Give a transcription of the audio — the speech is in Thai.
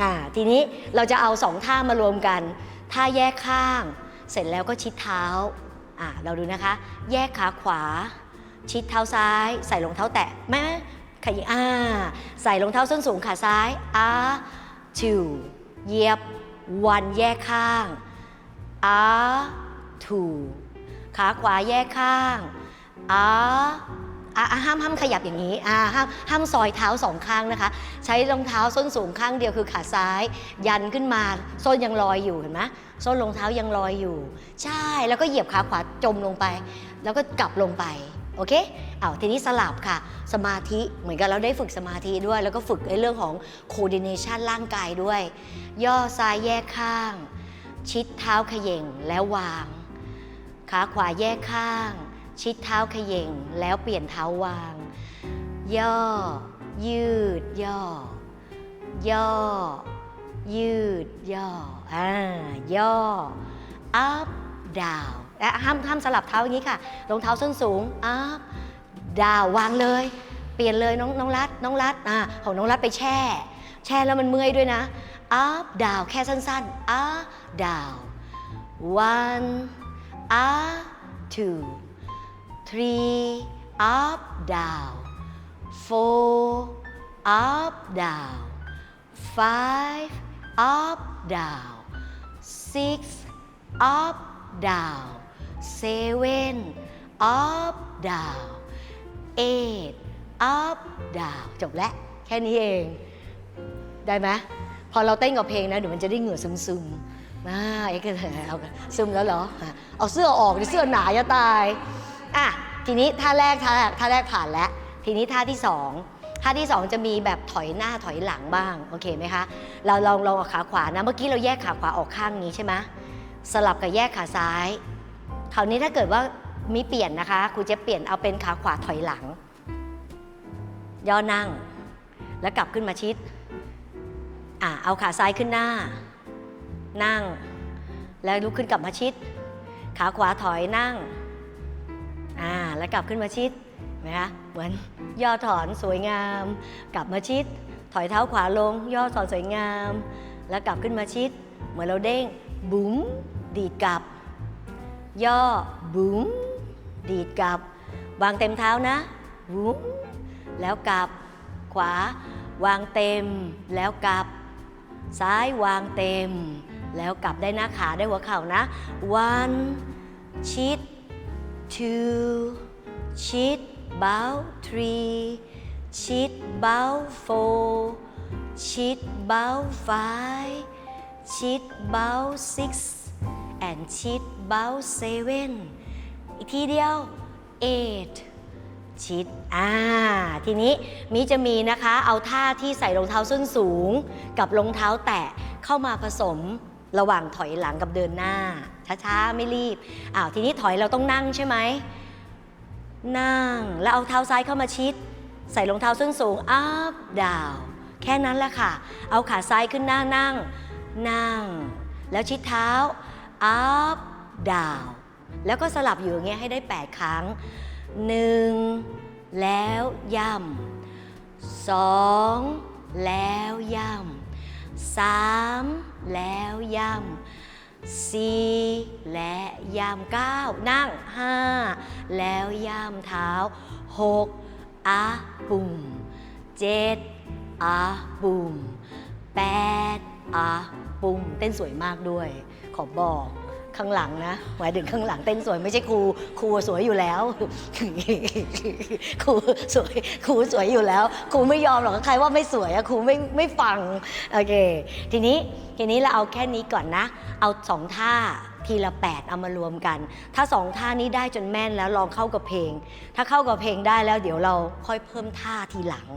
อ่าทีนี้เราจะเอาสองท่ามารวมกัน ท่าแยกข้าง เสร็จแล้วก็ชิดเท้าอ่าเราดูนะคะ แยกขาขวา ชิดเท้าซ้าย ใส่รองเท้าแตะแม่ขยิบอ่าใส่รองเท้าส้นสูงขาซ้ายอ่า two เหยียบ one แยกข้างอ่า two ขาขวาแยกข้างอ่า อ่าห้ามห้ามขยับอย่างนี้อ่าห้ามห้ามซอยเท้าสองข้างนะคะ ใช้รองเท้าส้นสูงข้างเดียวคือขาซ้าย ยันขึ้นมาส้นยังลอยอยู่เห็นไหมส้นรองเท้ายังลอยอยู่ ใช่แล้วก็เหยียบขาขวาจมลงไป แล้วก็กลับลงไปโอเคเอาทีนี้สลับค่ะ สมาธิเหมือนกันเราได้ฝึกสมาธิด้วย แล้วก็ฝึกในเรื่องของ coordination ร่างกายด้วย ย่อซ้ายแยกข้าง ชิดเท้าเขย่งแล้ววาง ขาขวาแยกข้าง ชิดเท้าเขย่งแล้วเปลี่ยนเท้าวาง ย่อ ยืด ย่อ ย่อ ยืด ย่ออ่าย่อ up down ห้ามห้ามสลับเท้าอย่างนี้ค่ะรองเท้าส้นสูง up down วางเลย เปลี่ยนเลยน้องน้องรัดน้องรัดอ่าของน้องรัดไปแช่ แช่แล้วมันเมื่อยด้วยนะ up down แค่สั้นๆ up down one up two three up down four up down five up down six up down seven up down eight up down จบแล้วแค่นี้เอง ได้ไหมพอเราเต้นกับเพลงนะเดี๋ยวมันจะได้เหงื่อซึมๆมาเอ็กซ์เอาซึมแล้วเหรอ เอาเสื้อออกดิเสื้อหนาจะตาย อะทีนี้ท่าแรกท่าแรกท่าแรกผ่านแล้ว ทีนี้ท่าที่สองท่าที่สองจะมีแบบถอยหน้าถอยหลังบ้างโอเคไหมคะ เราลองลองเอาขาขวานะเมื่อกี้เราแยกขาขวาออกข้างนี้ใช่ไหมสลับกับแยกขาซ้าย คราวนี้ถ้าเกิดว่ามีเปลี่ยนนะคะครูจะเปลี่ยนเอาเป็นขาขวาถอยหลัง ย่อนั่ง แล้วกลับขึ้นมาชิดอะเอาขาซ้ายขึ้นหน้า นั่ง แล้วลุกขึ้นกลับมาชิด ขาขวาถอยนั่ง แล้วกลับขึ้นมาชิดเห็นไหมคะเหมือนย่อถอนสวยงาม กลับมาชิด ถอยเท้าขวาลง ย่อถอนสวยงาม แล้วกลับขึ้นมาชิด เหมือนเราเด้งบุ๋มดีดกลับ ย่อบุ๋มดีดกลับวางเต็มเท้านะบุ๋มแล้วกลับขวาวางเต็ม แล้วกลับ ซ้ายวางเต็ม แล้วกลับได้หน้าขาได้หัวเข่านะ one ชิด two ชิด bow three ชิด bow four ชิด bow five ชิด bow six and ชิด bow seven อีกทีเดียว eight ชิดอ่า ทีนี้มิจะมีนะคะ เอาท่าที่ใส่รองเท้าส้นสูง กับรองเท้าแตะเข้ามาผสมระหว่างถอยหลังกับเดินหน้า ช้าๆ ไม่รีบอ้าวทีนี้ถอยเราต้องนั่งใช่ไหม นั่ง แล้วเอาเท้าซ้ายเข้ามาชิด ใส่รองเท้าส้นสูง up down แค่นั้นแหละค่ะ เอาขาซ้ายขึ้นหน้านั่ง นั่ง แล้วชิดเท้า up down แล้วก็สลับอยู่อย่างเงี้ยให้ได้ 8 ครั้ง 1 แล้วย่ำสองแล้วย่ำสามแล้วย่ำ สี่และย่ำเก้านั่งห้าแล้วย่ำเท้าหกอะปุ่มเจ็ดอะปุ่มแปดอะปุ่ม เต้นสวยมากด้วย ขอบอก ข้างหลังนะหมายถึงข้างหลังเต้นสวยไม่ใช่ครูครูสวยอยู่แล้วครูสวยครูสวยอยู่แล้วครูไม่ยอมหรอกใครว่าไม่สวยอะครูไม่ไม่ฟังโอเคทีนี้ทีนี้เราเอาแค่นี้ก่อนนะ เอาสองท่าทีละ 8 เอามารวมกัน ถ้าสองท่านี้ได้จนแม่นแล้วลองเข้ากับเพลง ถ้าเข้ากับเพลงได้แล้วเดี๋ยวเราค่อยเพิ่มท่าทีหลัง